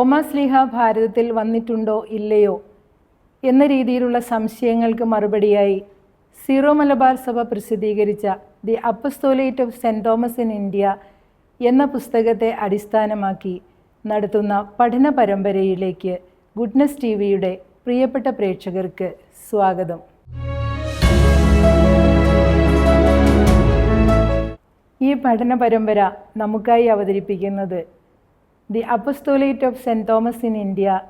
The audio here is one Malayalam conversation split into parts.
തോമസ് ലീഹ ഭാരതത്തിൽ വന്നിട്ടുണ്ടോ ഇല്ലയോ എന്ന രീതിയിലുള്ള സംശയങ്ങൾക്ക് മറുപടിയായി സീറോ മലബാർ സഭ പ്രസിദ്ധീകരിച്ച the apostolate of Saint Thomas in India എന്ന പുസ്തകത്തെ അടിസ്ഥാനമാക്കി നടത്തുന്ന പഠന പരമ്പരയിലേക്ക് ഗുഡ്നസ് ടി വിയുടെ പ്രിയപ്പെട്ട പ്രേക്ഷകർക്ക് സ്വാഗതം. ഈ പഠന പരമ്പര നമുക്കായി അവതരിപ്പിക്കുന്നത് the apostolate of Saint Thomas in India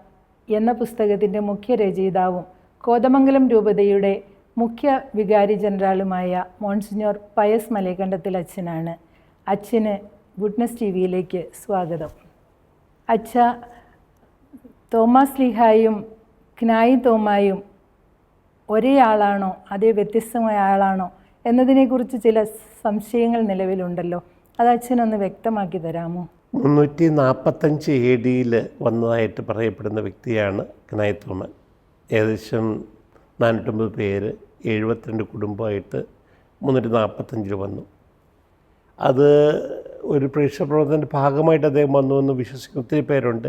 എന്ന പുസ്തകത്തിന്റെ മുഖ്യ രചയിതാവും കോതമംഗലം രൂപതയുടെ മുഖ്യ വികാരി ജനറാളുമായ മോൺസിഞ്ഞോർ പയസ് മലയക്കണ്ടത്തിൽ അച്ഛനാണ്. അച്ഛന് ഗുഡ്നസ് ടി വിയിലേക്ക് സ്വാഗതം. അച്ഛ തോമസ് ലിഹായും ക്നായി തോമായും ഒരേ ആളാണോ അതേ വ്യത്യസ്തമായ ആളാണോ എന്നതിനെക്കുറിച്ച് ചില സംശയങ്ങൾ നിലവിലുണ്ടല്ലോ. അത് അച്ഛനൊന്ന് വ്യക്തമാക്കി തരാമോ? മുന്നൂറ്റി നാൽപ്പത്തഞ്ച് എ ഡിയിൽ വന്നതായിട്ട് പറയപ്പെടുന്ന വ്യക്തിയാണ് കനായത്തോമൻ ഏകദേശം നാനൂറ്റമ്പത് പേര് എഴുപത്തിരണ്ട് കുടുംബമായിട്ട് മുന്നൂറ്റി നാൽപ്പത്തഞ്ചിൽ വന്നു. അത് ഒരു പ്രേക്ഷക പ്രവർത്തനത്തിന്റെ ഭാഗമായിട്ട് അദ്ദേഹം വന്നു എന്ന് വിശ്വസിക്കുന്ന ഒത്തിരി പേരുണ്ട്.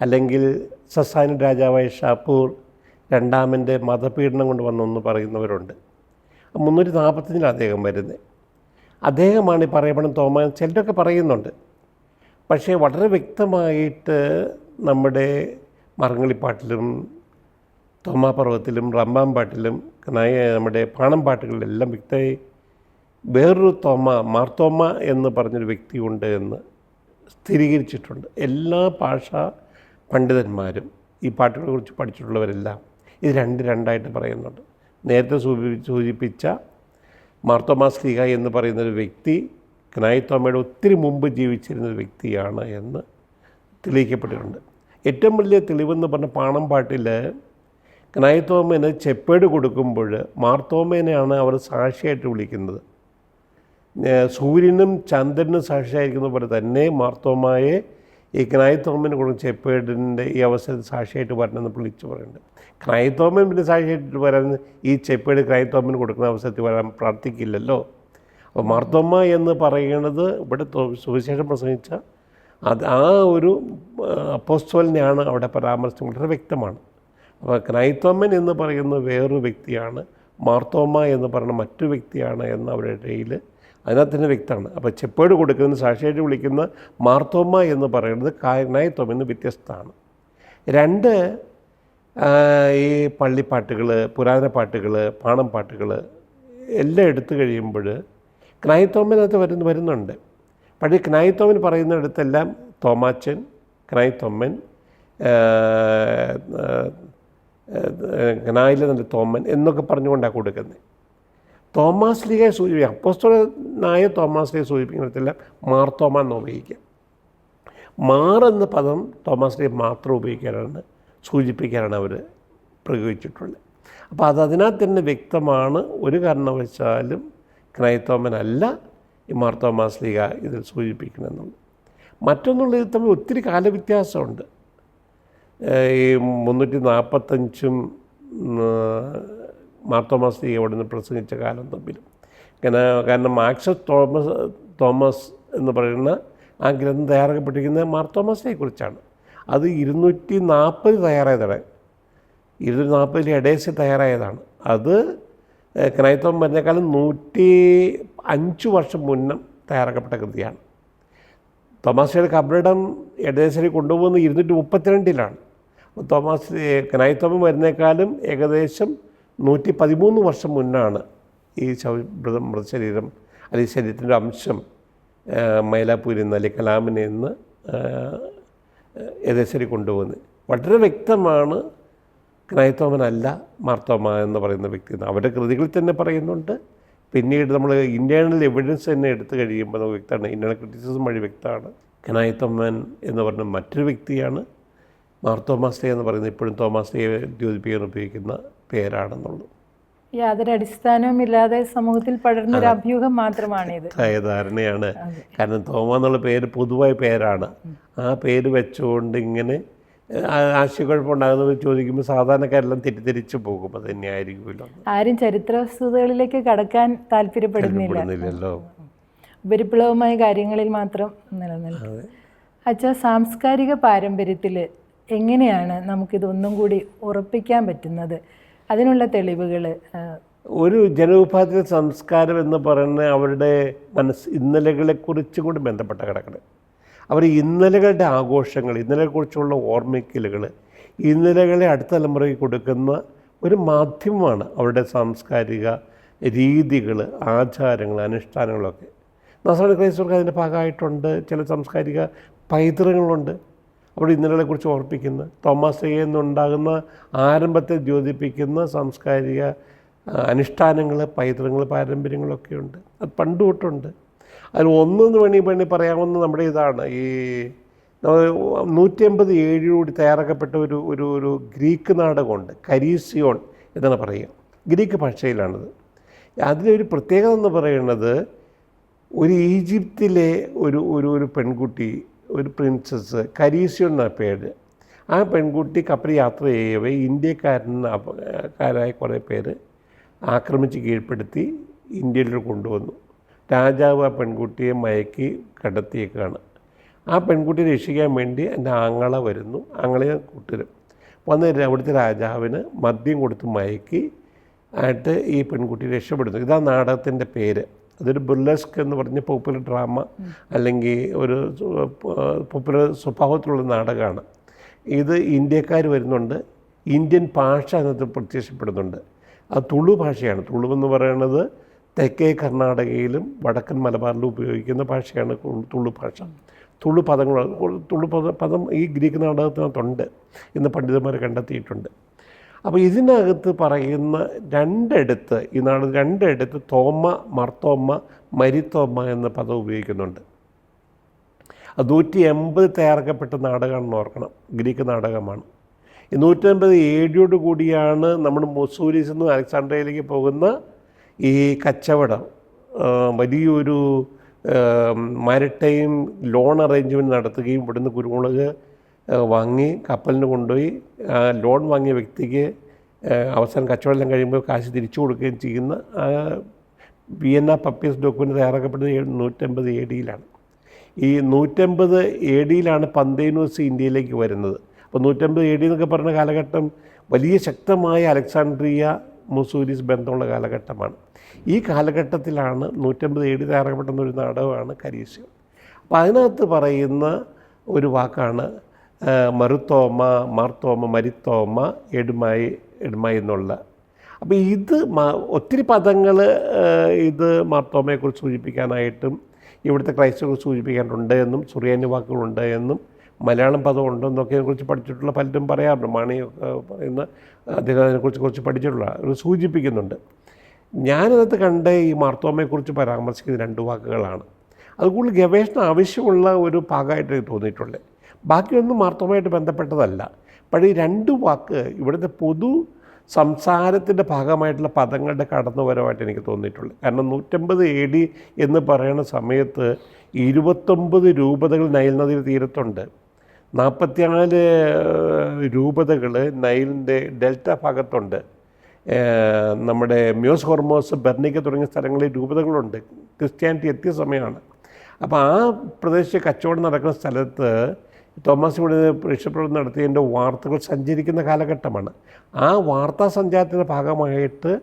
അല്ലെങ്കിൽ സസാനി രാജാവായ ഷാപ്പൂർ രണ്ടാമന്റെ മതപീഡനം കൊണ്ട് വന്നു എന്ന് പറയുന്നവരുണ്ട്. മുന്നൂറ്റി നാൽപ്പത്തഞ്ചിലാണ് അദ്ദേഹം വരുന്നത്. അദ്ദേഹമാണ് ഈ പറയപ്പെടുന്ന തോമ ചിലരൊക്കെ പറയുന്നുണ്ട്. പക്ഷേ വളരെ വ്യക്തമായിട്ട് നമ്മുടെ മറങ്ങളിപ്പാട്ടിലും തോമാപർവത്തിലും റമ്പാം പാട്ടിലും നായ നമ്മുടെ പാണം പാട്ടുകളിലെല്ലാം വ്യക്തമായി വേറൊരു തോമ മാർത്തോമ എന്ന് പറഞ്ഞൊരു വ്യക്തിയുണ്ട് എന്ന് സ്ഥിരീകരിച്ചിട്ടുണ്ട്. എല്ലാ ഭാഷാ പണ്ഡിതന്മാരും ഈ പാട്ടുകളെ കുറിച്ച് പഠിച്ചിട്ടുള്ളവരെല്ലാം ഇത് രണ്ട് രണ്ടായിട്ട് പറയുന്നുണ്ട്. നേരത്തെ സൂചിപ്പിച്ച മാർത്തോമാ സ്ലീഹ എന്ന് പറയുന്നൊരു വ്യക്തി കനായിത്തോമയുടെ ഒത്തിരി മുമ്പ് ജീവിച്ചിരുന്ന വ്യക്തിയാണ് എന്ന് തെളിയിക്കപ്പെട്ടിട്ടുണ്ട്. ഏറ്റവും വലിയ തെളിവെന്ന് പറഞ്ഞ പാണം പാട്ടിൽ കനായിത്തോമന് ചെപ്പേട് കൊടുക്കുമ്പോൾ മാർത്തോമേനെയാണ് അവർ സാക്ഷിയായിട്ട് വിളിക്കുന്നത്. സൂര്യനും ചന്ദ്രനും സാക്ഷിയായിരിക്കുന്ന പോലെ തന്നെ മാർത്തോമായെ ഈ ക്നായിത്തോമന് കൊടുക്കുന്ന ചെപ്പേടിന്റെ ഈ അവസരത്തിൽ സാക്ഷിയായിട്ട് വരണമെന്ന് വിളിച്ചു പറയുന്നുണ്ട്. ക്രൈത്തോമൻ പിന്നെ സാക്ഷിയായിട്ട് വരാൻ ഈ ചെപ്പേട് ക്രൈത്തോമന് കൊടുക്കുന്ന അവസരത്തിൽ വരാൻ പ്രാർത്ഥിക്കില്ലല്ലോ? അപ്പോൾ മർദ്ദമ്മ എന്ന് പറയുന്നത് ഇവിടെ സുവിശേഷം പ്രസംഗിച്ച അത് ആ ഒരു അപ്പോസ്റ്റോലിനെയാണ് അവിടെ പരാമർശം വളരെ വ്യക്തമാണ്. അപ്പോൾ ക്രൈത്തോമൻ എന്ന് പറയുന്ന വേറൊരു വ്യക്തിയാണ് മാർത്തോമ്മ എന്ന് പറയുന്ന മറ്റു വ്യക്തിയാണ് എന്ന് അവരുടെ ഇടയിൽ അതിനകത്ത് തന്നെ വ്യക്തമാണ്. അപ്പോൾ ചെപ്പേട് കൊടുക്കുന്ന സാക്ഷിയായിട്ട് വിളിക്കുന്ന മാർത്തോമ്മ എന്ന് പറയുന്നത് കായനായത്തോമ എന്ന് വ്യത്യസ്തമാണ്. രണ്ട് ഈ പള്ളിപ്പാട്ടുകൾ പുരാതന പാട്ടുകൾ പാണം പാട്ടുകൾ എല്ലാം എടുത്തു കഴിയുമ്പോൾ ക്നായിത്തോമനകത്ത് വരുന്ന വരുന്നുണ്ട്. പഴയ ക്നായിത്തോമൻ പറയുന്നിടത്തെല്ലാം തോമാച്ചൻ ക്നായിത്തോമ്മൻ ക്നായിലെ നല്ല തോമൻ എന്നൊക്കെ പറഞ്ഞുകൊണ്ടാണ് കൊടുക്കുന്നത്. തോമാസ് ലീഗയെ സൂചിപ്പിക്കുക. അപ്പോസ്തലനായ തോമാസ് ലീഗയെ സൂചിപ്പിക്കുന്നിടത്തെല്ലാം മാർത്തോമ എന്ന് ഉപയോഗിക്കാം മാർ എന്ന പദം തോമാസ് ലീഗ് മാത്രം ഉപയോഗിക്കാനാണ് സൂചിപ്പിക്കാനാണ് അവർ പ്രയോഗിച്ചിട്ടുള്ളത്. അപ്പോൾ അത് അതിനകത്ത് തന്നെ വ്യക്തമാണ്. ഒരു കാരണവശാലും ക്രൈത്തോമനല്ല ഈ മാർത്തോമാസ്ലിക ഇതിൽ സൂചിപ്പിക്കണമെന്നുള്ളത് മറ്റൊന്നുള്ളത് തമ്മിൽ ഒത്തിരി കാലവ്യത്യാസമുണ്ട്. ഈ മുന്നൂറ്റി നാൽപ്പത്തഞ്ചും മാർത്തോമാസ് ലീഗ അവിടെ നിന്ന് പ്രസംഗിച്ച കാലം തമ്മിലും. കാരണം കാരണം മാക്സസ് തോമസ് തോമസ് എന്ന് പറയുന്ന ആ ഗ്രന്ഥം തയ്യാറാക്കപ്പെട്ടിരിക്കുന്നത് മാർത്തോമാസിനെ കുറിച്ചാണ്. അത് ഇരുന്നൂറ്റി നാൽപ്പത് തയ്യാറായതാണ് ഇരുന്നൂറ്റി നാൽപ്പതിൽ എഡേസ് തയ്യാറായതാണ്. അത് ക്രൈത്തോം വരുന്നേക്കാളും നൂറ്റി അഞ്ച് വർഷം മുന്നം തയ്യാറാക്കപ്പെട്ട കൃതിയാണ്. തോമാസിയുടെ കബറിടം എഡേസിൽ കൊണ്ടുപോകുന്നത് ഇരുന്നൂറ്റി മുപ്പത്തിരണ്ടിലാണ്. തോമാസ് ക്രൈസ്തവം വരുന്നേക്കാളും ഏകദേശം നൂറ്റി പതിമൂന്ന് വർഷം മുന്നാണ് ഈ ശവൃതം മൃത മൃതശരീരം അല്ലെങ്കിൽ ശരീരത്തിന്റെ അംശം മൈലാപ്പൂരിൽ നിന്ന് അല്ലെങ്കിൽ കലാമിനെ നിന്ന് ഏകദേശം കൊണ്ടുപോകുന്നത്. വളരെ വ്യക്തമാണ് ക്രൈത്തോമനല്ല മാർത്തോമ എന്ന് പറയുന്ന വ്യക്തി അവരുടെ കൃതികളിൽ തന്നെ പറയുന്നുണ്ട്. പിന്നീട് നമ്മൾ ഇന്റേണൽ എവിഡൻസ് തന്നെ എടുത്തു കഴിയുമ്പോൾ നമുക്ക് വ്യക്തമാണ് ഇന്റേണൽ ക്രിറ്റിസിസം വഴി വ്യക്തമാണ് കനായത്തോമൻ എന്ന് പറഞ്ഞ മറ്റൊരു വ്യക്തിയാണ് മാർത്തോമാസ്റ്റേ എന്ന് പറയുന്നത്. ഇപ്പോഴും തോമാസ്റ്റേ ദ്യോതിപ്പിക്കാൻ ഉപയോഗിക്കുന്ന പേരാണെന്നുള്ളൂ. യാതൊരു അടിസ്ഥാനവും ഇല്ലാതെ സമൂഹത്തിൽ പടർന്നൊരു അഭ്യൂഹം മാത്രമാണിത്. ഇത് ധാരണയാണ്. കാരണം തോമ എന്നുള്ള പേര് പൊതുവായ പേരാണ്. ആ പേര് വെച്ചുകൊണ്ട് ഇങ്ങനെ ആ- ആശയക്കുഴപ്പമുണ്ടാകുന്നവർ ചോദിക്കുമ്പോൾ സാധാരണക്കാരെല്ലാം തെറ്റിദ്ധരിച്ചു പോകും. അത് തന്നെയായിരിക്കുമല്ലോ. ആരും ചരിത്ര വസ്തുതകളിലേക്ക് കടക്കാൻ താല്പര്യപ്പെടുന്നില്ലല്ലോ. പെടുന്നില്ലല്ലോ ഉപരിപ്ലവമായ കാര്യങ്ങളിൽ മാത്രം നിലനിൽക്കും. അച്ഛാ സാംസ്കാരിക പാരമ്പര്യത്തിൽ എങ്ങനെയാണ് നമുക്കിതൊന്നും കൂടി ഉറപ്പിക്കാൻ പറ്റുന്നത്? അതിനുള്ള തെളിവുകൾ ഒരു ജനവിഭാഗത്തിലെ സംസ്കാരം എന്ന് പറയുന്നത് അവരുടെ മനസ്സ് ഇന്നലകളെക്കുറിച്ചും കൂടി ബന്ധപ്പെട്ട കിടക്കണം അവർ ഇന്നലകളുടെ ആഘോഷങ്ങൾ ഇന്നലെക്കുറിച്ചുള്ള ഓർമ്മിക്കലുകൾ ഇന്നലകളെ അടുത്ത തലമുറയ്ക്ക് കൊടുക്കുന്ന ഒരു മാധ്യമമാണ് അവരുടെ സാംസ്കാരിക രീതികൾ ആചാരങ്ങൾ അനുഷ്ഠാനങ്ങളൊക്കെ. നസാണ് ക്രൈസ്തവർക്ക് അതിന്റെ ഭാഗമായിട്ടുണ്ട് ചില സാംസ്കാരിക പൈതൃകങ്ങളുണ്ട്. അവിടെ ഇന്നലകളെക്കുറിച്ച് ഓർപ്പിക്കുന്ന തോമസ് നിന്നുണ്ടാകുന്ന ആരംഭത്തെ ദ്യോതിപ്പിക്കുന്ന സാംസ്കാരിക അനുഷ്ഠാനങ്ങൾ പൈതൃകങ്ങൾ പാരമ്പര്യങ്ങളൊക്കെ ഉണ്ട് അത് പണ്ട് തൊട്ടുണ്ട്. അതിൽ ഒന്നെന്ന് വേണമെങ്കിൽ വേണമെങ്കിൽ പറയാവുന്ന നമ്മുടെ ഇതാണ്. ഈ നൂറ്റി അമ്പത് ഏഴിലൂടെ തയ്യാറാക്കപ്പെട്ട ഒരു ഒരു ഒരു ഗ്രീക്ക് നാടകമുണ്ട്. കരീസിയോൺ എന്നാണ് പറയുക. ഗ്രീക്ക് ഭാഷയിലാണത്. അതിലൊരു പ്രത്യേകത എന്ന് പറയുന്നത് ഒരു ഈജിപ്തിലെ ഒരു ഒരു ഒരു പെൺകുട്ടി ഒരു പ്രിൻസസ് കരീസിയോൺ എന്ന പേര്. ആ പെൺകുട്ടി കപ്പൽ യാത്ര ചെയ്യവേ ഇന്ത്യക്കാരൻ കാരായ കുറേ പേര് ആക്രമിച്ച് കീഴ്പ്പെടുത്തി ഇന്ത്യയിൽ കൊണ്ടുവന്നു. രാജാവ് ആ പെൺകുട്ടിയെ മയക്കി കടത്തിയേക്കാണ്. ആ പെൺകുട്ടി രക്ഷിക്കാൻ വേണ്ടി എന്റെ ആങ്ങള വരുന്നു. ആങ്ങളെ കൂട്ടരും. വന്ന് അവിടുത്തെ രാജാവിന് മദ്യം കൊടുത്ത് മയക്കി ആയിട്ട് ഈ പെൺകുട്ടി രക്ഷപ്പെടുന്നു. ഇതാ നാടകത്തിന്റെ പേര്. അതൊരു ബുർലസ്ക് എന്ന് പറഞ്ഞ പോപ്പുലർ ഡ്രാമ അല്ലെങ്കിൽ ഒരു പോപ്പുലർ സ്വഭാവത്തിലുള്ള നാടകമാണ്. ഇത് ഇന്ത്യക്കാർ വരുന്നുണ്ട്. ഇന്ത്യൻ ഭാഷ അതിനകത്ത് പ്രത്യക്ഷപ്പെടുന്നുണ്ട്. അത് തുളു ഭാഷയാണ്. തുളു എന്ന് പറയുന്നത് തെക്കേ കർണാടകയിലും വടക്കൻ മലബാറിലും ഉപയോഗിക്കുന്ന ഭാഷയാണ് തുള്ളു ഭാഷ. തുള്ളു പദങ്ങൾ തുള്ളു പദ പദം ഈ ഗ്രീക്ക് നാടകത്തിനകത്തുണ്ട് എന്ന് പണ്ഡിതന്മാർ കണ്ടെത്തിയിട്ടുണ്ട്. അപ്പോൾ ഇതിനകത്ത് പറയുന്ന രണ്ടിടത്ത് ഈ നാട് രണ്ടിടത്ത് തോമ മർത്തോമ്മ മരിത്തോമ്മ എന്ന പദം ഉപയോഗിക്കുന്നുണ്ട്. അത് നൂറ്റി എൺപത് തയ്യാറാക്കപ്പെട്ട നാടകമാണെന്ന് ഓർക്കണം. ഗ്രീക്ക് നാടകമാണ്. നൂറ്റമ്പത് ഏഴിയോട് കൂടിയാണ് നമ്മൾ മൊസൂരിസ് നിന്ന് അലക്സാണ്ട്രയിലേക്ക് പോകുന്ന ഈ കച്ചവടം വലിയൊരു മാരിടൈം ലോൺ അറേഞ്ച്മെന്റ് നടത്തുകയും ഇവിടുന്ന് കുരുമുളക് വാങ്ങി കപ്പലിന് കൊണ്ടുപോയി ലോൺ വാങ്ങിയ വ്യക്തിക്ക് അവസാനം കച്ചവടം കഴിയുമ്പോൾ കാശ് തിരിച്ചു കൊടുക്കുകയും ചെയ്യുന്ന വിയന്ന പപ്പീസ് ഡോക്യുമെന്റ് തയ്യാറാക്കപ്പെടുന്നത് നൂറ്റമ്പത് എ ഡിയിലാണ്. ഈ നൂറ്റമ്പത് എ ഡിയിലാണ് പന്തേനൂസ് ഇന്ത്യയിലേക്ക് വരുന്നത്. അപ്പോൾ നൂറ്റമ്പത് എ ഡി എന്നൊക്കെ പറഞ്ഞ കാലഘട്ടം വലിയ ശക്തമായ അലക്സാണ്ട്രിയ മുസൂരിസ് ബന്ധമുള്ള കാലഘട്ടമാണ്. ഈ കാലഘട്ടത്തിലാണ് നൂറ്റമ്പത് എ ഡി തയ്യാറാക്കപ്പെടുന്ന ഒരു നാടകമാണ് കരീശ്യം അപ്പോൾ അതിനകത്ത് പറയുന്ന ഒരു വാക്കാണ് മറുത്തോമ മാർത്തോമ മരിത്തോമ എടുമായി എടുമായി എന്നുള്ള. അപ്പോൾ ഇത് ഒത്തിരി പദങ്ങൾ ഇത് മാർത്തോമയെക്കുറിച്ച് സൂചിപ്പിക്കാനായിട്ടും ഇവിടുത്തെ ക്രൈസ്തവർ സൂചിപ്പിക്കാനുണ്ട് എന്നും സുറിയാനി വാക്കുകളുണ്ട് എന്നും മലയാളം പദം ഉണ്ടെന്നൊക്കെ അതിനെക്കുറിച്ച് പഠിച്ചിട്ടുള്ള പലരും പറയാറുണ്ട്. മാണി പറയുന്ന അദ്ദേഹം അതിനെക്കുറിച്ച് കുറച്ച് പഠിച്ചിട്ടുള്ള സൂചിപ്പിക്കുന്നുണ്ട്. ഞാനതിനകത്ത് കണ്ട ഈ മാർത്തോമയെക്കുറിച്ച് പരാമർശിക്കുന്ന രണ്ട് വാക്കുകളാണ്. അത് കൂടുതൽ ഗവേഷണം ആവശ്യമുള്ള ഒരു ഭാഗമായിട്ട് എനിക്ക് തോന്നിയിട്ടുള്ളത് ബാക്കിയൊന്നും മാർത്തോമയായിട്ട് ബന്ധപ്പെട്ടതല്ല. പക്ഷേ ഈ രണ്ട് വാക്ക് ഇവിടുത്തെ പൊതു സംസാരത്തിന്റെ ഭാഗമായിട്ടുള്ള പദങ്ങളുടെ കടന്നുവരവായിട്ട് എനിക്ക് തോന്നിയിട്ടുള്ളത് കാരണം നൂറ്റമ്പത് എ ഡി എന്ന് പറയുന്ന സമയത്ത് ഇരുപത്തൊമ്പത് രൂപതകൾ നൈൽ നദിയുടെ തീരത്തുണ്ട്. നാൽപ്പത്തിനാല് രൂപതകൾ നൈലിന്റെ ഡെൽറ്റ ഭാഗത്തുണ്ട്. നമ്മുടെ മ്യൂസ് ഹോർമോസ് ബെർണിക്ക തുടങ്ങിയ സ്ഥലങ്ങളിൽ രൂപതകളുണ്ട്. ക്രിസ്ത്യാനിറ്റി എത്തിയ സമയമാണ്. അപ്പോൾ ആ പ്രദേശത്ത് കച്ചവടം നടക്കുന്ന സ്ഥലത്ത് തോമസ് ഇവിടെ രക്ഷപ്പെടുന്ന നടത്തിയതിന്റെ വാർത്തകൾ സഞ്ചരിക്കുന്ന കാലഘട്ടമാണ്. ആ വാർത്താ സഞ്ചാരത്തിന്റെ ഭാഗമായിട്ട്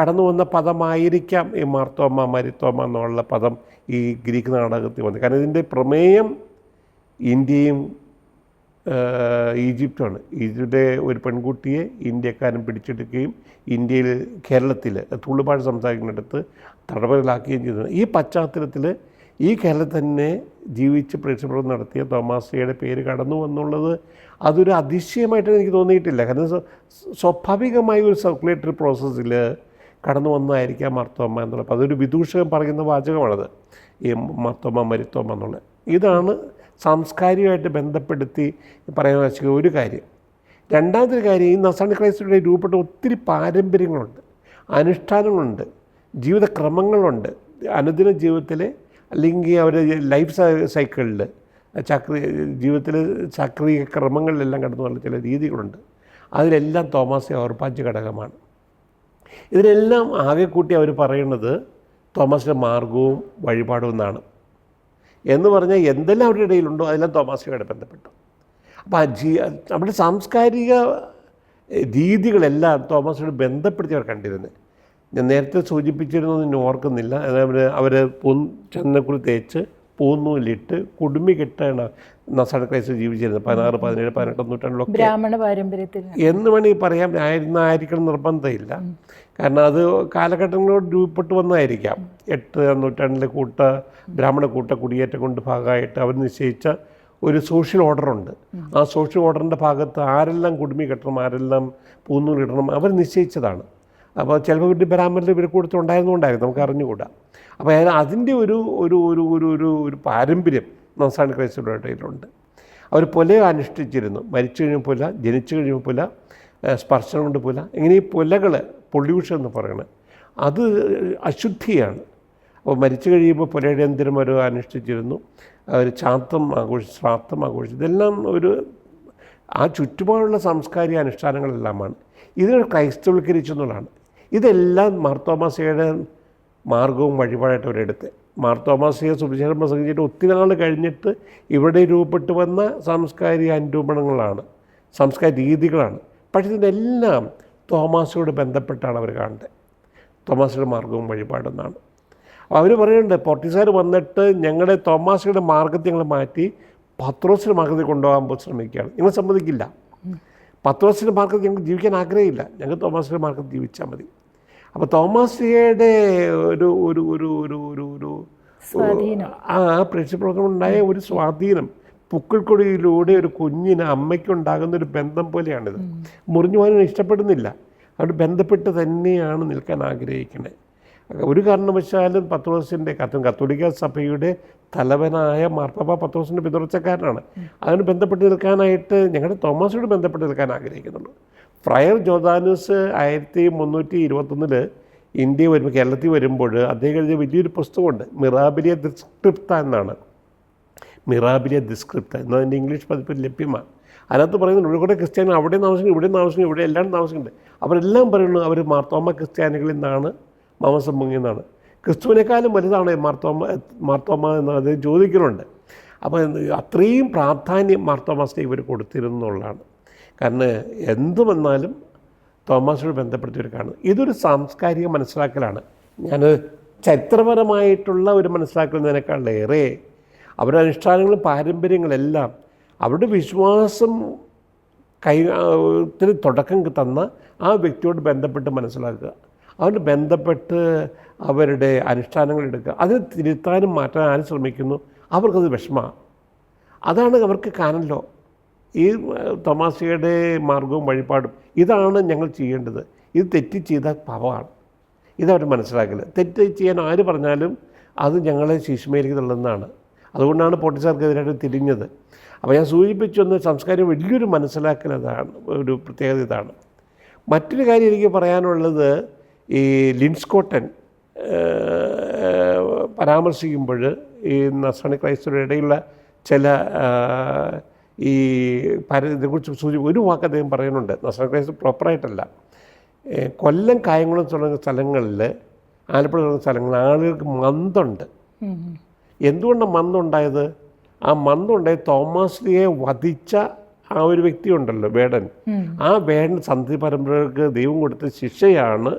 കടന്നു വന്ന പദമായിരിക്കാം ഈ മാർത്തോമ മരിത്തോമ എന്നുള്ള പദം ഈ ഗ്രീക്ക് നാടകത്തിൽ വന്നത്. കാരണം ഇതിന്റെ പ്രമേയം ഇന്ത്യയും ഈജിപ്റ്റാണ്. ഈജിപ്തിലെ ഒരു പെൺകുട്ടിയെ ഇന്ത്യക്കാരൻ പിടിച്ചെടുക്കുകയും ഇന്ത്യയിൽ കേരളത്തിൽ തുള്ളുപാട് സംസാരിക്കുന്നിടത്ത് തടവലാക്കുകയും ചെയ്തത് ഈ പശ്ചാത്തലത്തിൽ ഈ കേരളത്തിൽ തന്നെ ജീവിച്ച് പ്രേക്ഷപ്രവർത്തനം നടത്തിയ തോമാസിയുടെ പേര് കടന്നു എന്നുള്ളത് അതൊരു അതിശയമായിട്ട് എനിക്ക് തോന്നിയിട്ടില്ല. കാരണം സ്വാഭാവികമായ ഒരു സർക്കുലേറ്ററി പ്രോസസ്സിൽ കടന്നു വന്നതായിരിക്കാം മർത്തോമ്മ എന്നുള്ളത് അതൊരു വിദൂഷകൻ പറയുന്ന വാചകമാണത്. ഈ മർത്തോമ്മ മരുത്തോമ്മ എന്നുള്ളത് ഇതാണ് സാംസ്കാരികമായിട്ട് ബന്ധപ്പെടുത്തി പറയാൻ വെച്ച ഒരു കാര്യം. രണ്ടാമത്തെ കാര്യം ഈ നസാണി ക്രൈസ്തവരുടെ രൂപപ്പെട്ട ഒത്തിരി പാരമ്പര്യങ്ങളുണ്ട്. അനുഷ്ഠാനങ്ങളുണ്ട്. ജീവിതക്രമങ്ങളുണ്ട്. അനുദിന ജീവിതത്തിലെ അല്ലെങ്കിൽ അവരുടെ ലൈഫ് സൈക്കിളിൽ ചക്രി ജീവിതത്തിലെ ചക്രീയ ക്രമങ്ങളിലെല്ലാം കടന്നു വന്ന ചില രീതികളുണ്ട്. അതിലെല്ലാം തോമസ് ഓർപ്പാഞ്ച് ഘടകമാണ്. ഇതിനെല്ലാം ആകെ കൂട്ടി അവർ പറയുന്നത് തോമസിന്റെ മാർഗവും വഴിപാടും എന്നാണ്. എന്ന് പറഞ്ഞാൽ എന്തെല്ലാം അവരുടെ ഇടയിലുണ്ടോ അതെല്ലാം തോമാസിയോടെ ബന്ധപ്പെട്ടു. അപ്പോൾ ആ ജീ നമ്മുടെ സാംസ്കാരിക രീതികളെല്ലാം തോമസിനോട് ബന്ധപ്പെടുത്തി അവർ കണ്ടിരുന്നത്. ഞാൻ നേരത്തെ സൂചിപ്പിച്ചിരുന്നു ഓർക്കുന്നില്ല. അവർ അവർ പൂ ചെന്നക്കുറി തേച്ച് പൂന്നൂലിട്ട് കുടുമി കെട്ടാണ് നസാണ് ക്രൈസ്റ്റ് ജീവിച്ചിരുന്നത്. പതിനാറ് പതിനേഴ് പതിനെട്ടാം നൂറ്റാണ്ടിലൊക്കെ ബ്രാഹ്മണ പാരമ്പര്യത്തിൽ. എന്ന് വേണമെങ്കിൽ പറയാം. ആയിരുന്നായിരിക്കണം നിർബന്ധമില്ല. കാരണം അത് കാലഘട്ടങ്ങളോട് രൂപപ്പെട്ടു വന്നതായിരിക്കാം എട്ട് നൂറ്റാണ്ടിലെ കൂട്ട ബ്രാഹ്മണ കൂട്ട കുടിയേറ്റം കൊണ്ട് ഭാഗമായിട്ട് അവർ നിശ്ചയിച്ച ഒരു സോഷ്യൽ ഓർഡറുണ്ട്. ആ സോഷ്യൽ ഓർഡറിന്റെ ഭാഗത്ത് ആരെല്ലാം കുടുമി കെട്ടണം ആരെല്ലാം പൂന്നൂലിടണം അവർ നിശ്ചയിച്ചതാണ്. അപ്പോൾ ചിലപ്പോൾ വീട്ടിൽ ബ്രാഹ്മണരുടെ ഇവർ കൊടുത്തുണ്ടായിരുന്നുകൊണ്ടായിരുന്നു നമുക്ക് അറിഞ്ഞുകൂടാ. അപ്പോൾ അതിന്റെ ഒരു ഒരു ഒരു ഒരു ഒരു ഒരു പാരമ്പര്യം നസാണ് ക്രൈസ്തവരുടെ അവർ പുല അനുഷ്ഠിച്ചിരുന്നു. മരിച്ചു കഴിഞ്ഞ പുല ജനിച്ചു കഴിഞ്ഞ പുല സ്പർശനം കൊണ്ട് പുല ഇങ്ങനെ ഈ പുലകൾ പൊള്യൂഷൻ എന്ന് പറയുന്നത് അത് അശുദ്ധിയാണ്. അപ്പോൾ മരിച്ചു കഴിയുമ്പോൾ പുലയുടെ അന്തരം അവർ അനുഷ്ഠിച്ചിരുന്നു. അവർ ചാത്തം ആഘോഷിച്ച് ശ്രാത്തം ആഘോഷിച്ചു. ഇതെല്ലാം ഒരു ആ ചുറ്റുപാടുള്ള സാംസ്കാരിക അനുഷ്ഠാനങ്ങളെല്ലാമാണ്. ഇതിനെ ക്രൈസ്തവൽക്കരിച്ചു എന്നുള്ളതാണ്. ഇതെല്ലാം മാർത്തോമാസികയുടെ മാർഗവും വഴിപാടായിട്ട് അവരെടുത്ത് മാർത്തോമാസിക സുവിശേഷം പ്രസംഗിച്ചിട്ട് ഒത്തിരി നാൾ കഴിഞ്ഞിട്ട് ഇവിടെ രൂപപ്പെട്ടു വന്ന സാംസ്കാരിക അനുരൂപണങ്ങളാണ് സാംസ്കാരിക രീതികളാണ്. പക്ഷേ ഇതിനെല്ലാം തോമാസയോട് ബന്ധപ്പെട്ടാണ് അവർ കാണുന്നത്. തോമാസയുടെ മാർഗവും വഴിപാടെന്നാണ് അവർ പറയുന്നുണ്ട് പോർട്ടീസുകാർ വന്നിട്ട് ഞങ്ങളുടെ തോമാസയുടെ മാർഗത്തെ ഞങ്ങൾ മാറ്റി പത്രോസിന്റെ മാർഗത്തിൽ കൊണ്ടുപോകാൻ ശ്രമിക്കുകയാണ്. നിങ്ങൾ സമ്മതിക്കില്ല പത്രോസിന്റെ മാർഗത്തിൽ ഞങ്ങൾക്ക് ജീവിക്കാൻ ആഗ്രഹമില്ല. ഞങ്ങൾ തോമാസിന്റെ മാർഗത്തിൽ ജീവിച്ചാൽ മതി. അപ്പോൾ തോമാസിയുടെ ഒരു ഒരു ഒരു ഒരു ഒരു ഒരു ആ പ്രേക്ഷപ്രവർത്തനം ഉണ്ടായ ഒരു സ്വാധീനം പുക്കിൾക്കൊടിയിലൂടെ ഒരു കുഞ്ഞിന് അമ്മയ്ക്കുണ്ടാകുന്ന ഒരു ബന്ധം പോലെയാണിത്. മുറിഞ്ഞു പോകാൻ ഇഷ്ടപ്പെടുന്നില്ല. അവിടെ ബന്ധപ്പെട്ട് തന്നെയാണ് നിൽക്കാൻ ആഗ്രഹിക്കുന്നത്. ഒരു കാരണവശാലും പത്രോസിന്റെ കത്തും കത്തോലിക്ക സഭയുടെ തലവനായ മാർപ്പാപ്പ പത്രോസിന്റെ പിന്തുടർച്ചക്കാരനാണ്. അതിന് ബന്ധപ്പെട്ട് നിൽക്കാനായിട്ട് ഞങ്ങളുടെ തോമസോട് ബന്ധപ്പെട്ട് നിൽക്കാൻ ആഗ്രഹിക്കുന്നുണ്ട്. ഫ്രയർ ജോദാനൂസ് ആയിരത്തി മുന്നൂറ്റി ഇരുപത്തൊന്നിൽ ഇന്ത്യ വരുമ്പോൾ കേരളത്തിൽ വരുമ്പോൾ അദ്ദേഹം എഴുതിയ വലിയൊരു പുസ്തകമുണ്ട് മിറാബിലിയ ദിസ്ക്രിപ്ത എന്നാണ്. മിറാബിലിയ ദിസ്ക്രിപ്ത എന്നതിന്റെ ഇംഗ്ലീഷ് പതിപ്പിൽ ലഭ്യമാണ്. അതിനകത്ത് പറയുന്നുണ്ട് കൂടെ ക്രിസ്ത്യാനി അവിടെ താമസിക്കുന്നു ഇവിടെ താമസിക്കുന്നു ഇവിടെ എല്ലാം താമസിക്കുന്നുണ്ട്. അവരെല്ലാം പറയുന്നു അവർ മാർത്തോമ ക്രിസ്ത്യാനികളിൽ നിന്നാണ് മാംസം മുങ്ങിയെന്നാണ് ക്രിസ്തുവിനേക്കാളും വലുതാണ് മാർത്തോമ മാർത്തോമ എന്ന് അത് ചോദിക്കുന്നുണ്ട് അപ്പോൾ അത്രയും പ്രാധാന്യം മാർത്തോമാസിനെ ഇവർ കൊടുത്തിരുന്നു എന്നുള്ളതാണ് കാരണം എന്ത് വന്നാലും തോമാസോട് ബന്ധപ്പെടുത്തിയവർക്കാണ് ഇതൊരു സാംസ്കാരിക മനസ്സിലാക്കലാണ്. ഞാൻ ചരിത്രപരമായിട്ടുള്ള ഒരു മനസ്സിലാക്കുന്നതിനേക്കാളേറെ അവരുടെ അനുഷ്ഠാനങ്ങളും പാരമ്പര്യങ്ങളെല്ലാം അവരുടെ വിശ്വാസം കൈ തുടക്കം തന്ന ആ വ്യക്തിയോട് ബന്ധപ്പെട്ട് മനസ്സിലാക്കുക. അവരോട് ബന്ധപ്പെട്ട് അവരുടെ അനുഷ്ഠാനങ്ങൾ എടുക്കുക. അത് തിരുത്താനും മാറ്റാൻ ആരും ശ്രമിക്കുന്നു? അവർക്കത് വിഷമമാണ് അതാണ് അവർക്ക് കാനല്ലോ. ഈ തമാശയുടെ മാർഗവും വഴിപാടും. ഇതാണ് ഞങ്ങൾ ചെയ്യേണ്ടത്. ഇത് തെറ്റി ചെയ്താൽ പാവമാണ് ഇതവർ മനസ്സിലാക്കില്ല തെറ്റ് ചെയ്യാൻ ആര് പറഞ്ഞാലും അത് ഞങ്ങളെ ശിശുമയിലേക്ക് തള്ളുന്നതാണ്. അതുകൊണ്ടാണ് പോട്ടിസാർക്കെതിരായിട്ട് തിരിഞ്ഞത്. അപ്പോൾ ഞാൻ സൂചിപ്പിച്ചു സംസ്കാരം വലിയൊരു മനസ്സിലാക്കൽ അതാണ് ഒരു പ്രത്യേകത ഇതാണ്. മറ്റൊരു കാര്യം എനിക്ക് പറയാനുള്ളത് ഈ ലിൻസ്കോട്ടൻ പരാമർശിക്കുമ്പോൾ ഈ നസ്രാണി ക്രൈസ്തവരുടെ ഇടയിലുള്ള ചില ഈ പര ഇതിനെക്കുറിച്ച് സൂചി ഒരു വാക്ക് അദ്ദേഹം പറയുന്നുണ്ട്. നസ്രാണി ക്രൈസ്തവ പ്രോപ്പറായിട്ടല്ല. കൊല്ലം കായംകുളം തുടങ്ങിയ സ്ഥലങ്ങളിൽ ആലപ്പുഴ തുടങ്ങിയ സ്ഥലങ്ങളിൽ ആളുകൾക്ക് മന്തുണ്ട്. എന്തുകൊണ്ടാണ് മന്തുണ്ടായത്? ആ മന്തുണ്ടായത് തോമാസ്ലിയെ വധിച്ച ആ ഒരു വ്യക്തിയുണ്ടല്ലോ വേടൻ. ആ വേടൻ സന്ധി പരമ്പരകൾക്ക് ദൈവം കൊടുത്ത ശിക്ഷയാണ്